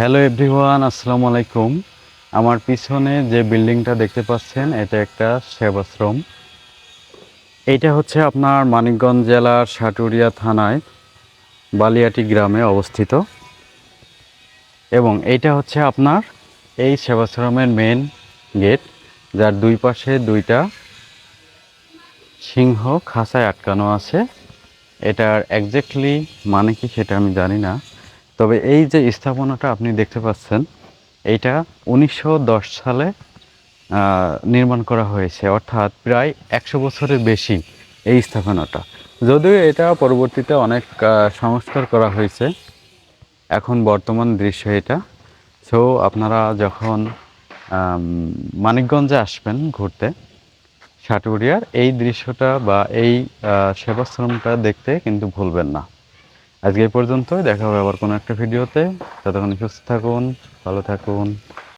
Hello everyone আসসালামু আলাইকুম আমার পিছনে যে বিল্ডিংটা দেখতে পাচ্ছেন, এটা একটা সেবাশ্রম। এইটা হচ্ছে আপনার মানিকগঞ্জ জেলার সাটুরিয়া থানায় বালিয়াটি গ্রামে অবস্থিত। এবং এইটা হচ্ছে আপনার এই সেবাশ্রমের মেন গেট যার দুই পাশে দুইটা সিংহ খাঁচায় আটকানো আছে। এটার একজ্যাক্টলি মানে কি সেটা আমি জানি না। তবে এই যে স্থাপনাটা আপনি দেখতে পাচ্ছেন এটা উনিশশো দশ সালে নির্মাণ করা হয়েছে। অর্থাৎ প্রায় একশো বছরের বেশি এই স্থাপনাটা। যদিও এটা পরবর্তীতে অনেক সংস্কার করা হয়েছে। এখন বর্তমান দৃশ্য এটা। সো আপনারা যখন মানিকগঞ্জে আসবেন ঘুরতে, সাটুরিয়ার, এই দৃশ্যটা বা এই সেবাশ্রমটা দেখতে কিন্তু ভুলবেন না। আজকে এই পর্যন্তই। দেখা হবে আবার কোনো একটা ভিডিওতে। ততক্ষণ সুস্থ থাকুন ভালো থাকুন।